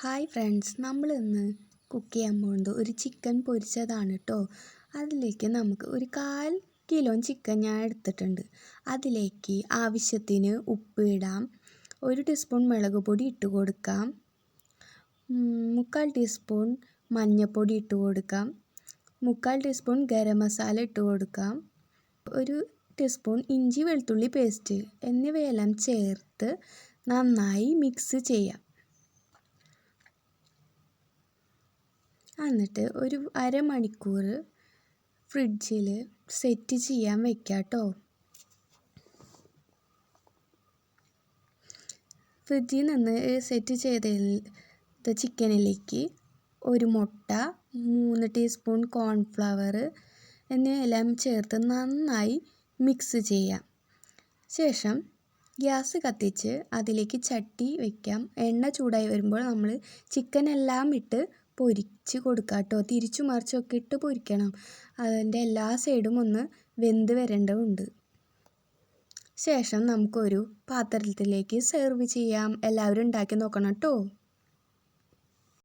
Hi friends നമ്മൾ ഇന്ന് cook ചെയ്യാൻ പോകുന്നത് ഒരു ചിക്കൻ പൊരിച്ചതാണ് കേട്ടോ അതിലേക്ക് നമുക്ക് ഒരു കാൽ കിലോ ചിക്കൻ ഞാൻ എടുത്തിട്ടുണ്ട്. അതിലേക്ക് ആവശ്യത്തിന് ഉപ്പ് ഇടാം. ഒരു ടീസ്പൂൺ മുളക് പൊടി ഇട്ട് കൊടുക്കാം. മുക്കാൽ ടീസ്പൂൺ മഞ്ഞൾപ്പൊടി ഇട്ട് കൊടുക്കാം. മുക്കാൽ ടീസ്പൂൺ ഗരം മസാല ഇട്ട് കൊടുക്കാം. ഒരു ടീസ്പൂൺ ഇഞ്ചി വെളുത്തുള്ളി പേസ്റ്റ് എന്നിവയെല്ലാം ചേർത്ത് നന്നായി മിക്സ് ചെയ്യാം. എന്നിട്ട് ഒരു അരമണിക്കൂർ ഫ്രിഡ്ജിൽ സെറ്റ് ചെയ്യാൻ വെക്കാം കേട്ടോ ഫ്രിഡ്ജിൽ നിന്ന് സെറ്റ് ചെയ്ത ചിക്കനിലേക്ക് ഒരു മുട്ട മൂന്ന് ടീസ്പൂൺ കോൺഫ്ലവർ എന്നിവയെല്ലാം ചേർത്ത് നന്നായി മിക്സ് ചെയ്യാം. ശേഷം ഗ്യാസ് കത്തിച്ച് അതിലേക്ക് ചട്ടി വയ്ക്കാം എണ്ണ ചൂടായി വരുമ്പോൾ നമ്മൾ ചിക്കനെല്ലാം ഇട്ട് പൊരിച്ച് കൊടുക്കുക കേട്ടോ തിരിച്ചു മറിച്ചൊക്കെ ഇട്ട് പൊരിക്കണം. അതിന്റെ എല്ലാ സൈഡും ഒന്ന് വെന്ത് വരേണ്ടതുണ്ട്. ശേഷം നമുക്കൊരു പാത്രത്തിലേക്ക് സെർവ് ചെയ്യാം. എല്ലാവരും ഉണ്ടാക്കി നോക്കണം കേട്ടോ